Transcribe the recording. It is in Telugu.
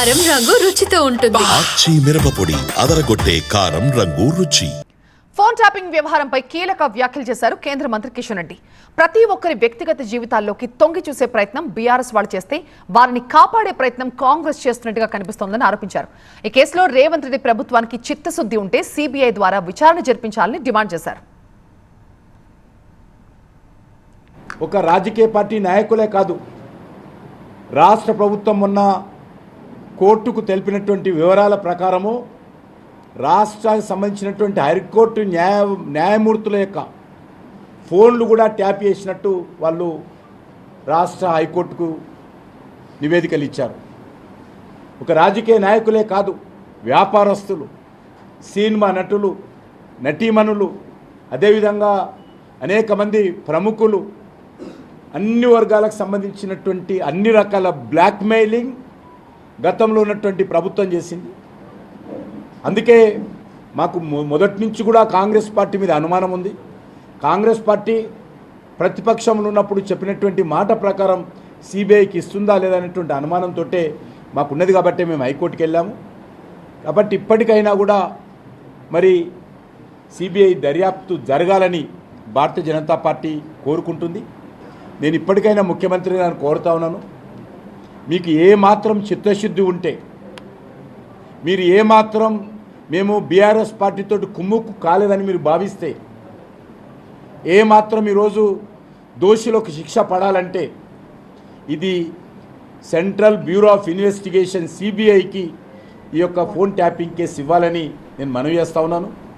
కారం రంగు రుచితో ఉంటుంది. ఆచి మిరపపొడి అదరగొట్టే కారం రంగు రుచి. ఫోన్ ట్యాపింగ్ వ్యవహారంపై కీలక వ్యాఖ్యలు చేశారు కేంద్ర మంత్రి కిషన్ రెడ్డి. ప్రతి ఒక్కరి వ్యక్తిగత జీవితాల్లోకి తొంగి చూసే ప్రయత్నం బీఆర్ఎస్ వాళ్ళు చేస్తే వారిని కాపాడే ప్రయత్నం కాంగ్రెస్ చేస్తున్నట్టుగా కనిపిస్తోందని ఆరోపించారు. ఈ కేసులో రేవంత్ రెడ్డి ప్రభుత్వానికి చిత్తశుద్ధి ఉంటే సీబీఐ ద్వారా విచారణ జరిపించాలని డిమాండ్ చేశారు. ఒక రాజకీయ పార్టీ నాయకులే కాదు. రాష్ట్ర ప్రభుత్వం మొన్న కోర్టుకు తెలిపినటువంటి వివరాల ప్రకారము రాష్ట్రానికి సంబంధించినటువంటి హైకోర్టు న్యాయ న్యాయమూర్తుల యొక్క ఫోన్లు కూడా ట్యాప్ చేసినట్టు వాళ్ళు రాష్ట్ర హైకోర్టుకు నివేదికలు ఇచ్చారు. ఒక రాజకీయ నాయకులే కాదు వ్యాపారస్తులు సినిమా నటులు నటీమణులు అదేవిధంగా అనేక మంది ప్రముఖులు అన్ని వర్గాలకు సంబంధించినటువంటి అన్ని రకాల బ్లాక్మెయిలింగ్ గతంలో ఉన్నటువంటి ప్రభుత్వం చేసింది. అందుకే మాకు మొ- మొదటి నుంచి కూడా కాంగ్రెస్ పార్టీ మీద అనుమానం ఉంది. కాంగ్రెస్ పార్టీ ప్రతిపక్షంలో ఉన్నప్పుడు చెప్పినటువంటి మాట ప్రకారం సిబిఐకి ఇస్తుందా లేదా అనేటువంటి అనుమానంతో మాకున్నది కాబట్టి మేము హైకోర్టుకి వెళ్ళాము. కాబట్టి ఇప్పటికైనా కూడా మరి సిబిఐ దర్యాప్తు జరగాలని భారతీయ జనతా పార్టీ కోరుకుంటుంది. నేను ఇప్పటికైనా ముఖ్యమంత్రి గారిని కోరుతా ఉన్నాను. మీకు ఏ మాత్రం చిత్తశుద్ధి ఉంటే మీరు ఏ మాత్రం మేము బీఆర్ఎస్ పార్టీతో కుమ్ముక్కు కాలేదని మీరు భావిస్తే ఏ మాత్రం ఈరోజు దోషులకు శిక్ష పడాలంటే ఇది సెంట్రల్ బ్యూరో ఆఫ్ ఇన్వెస్టిగేషన్ సిబిఐకి ఈ యొక్క ఫోన్ ట్యాపింగ్ కేసు ఇవ్వాలని నేను మనవి చేస్తా ఉన్నాను.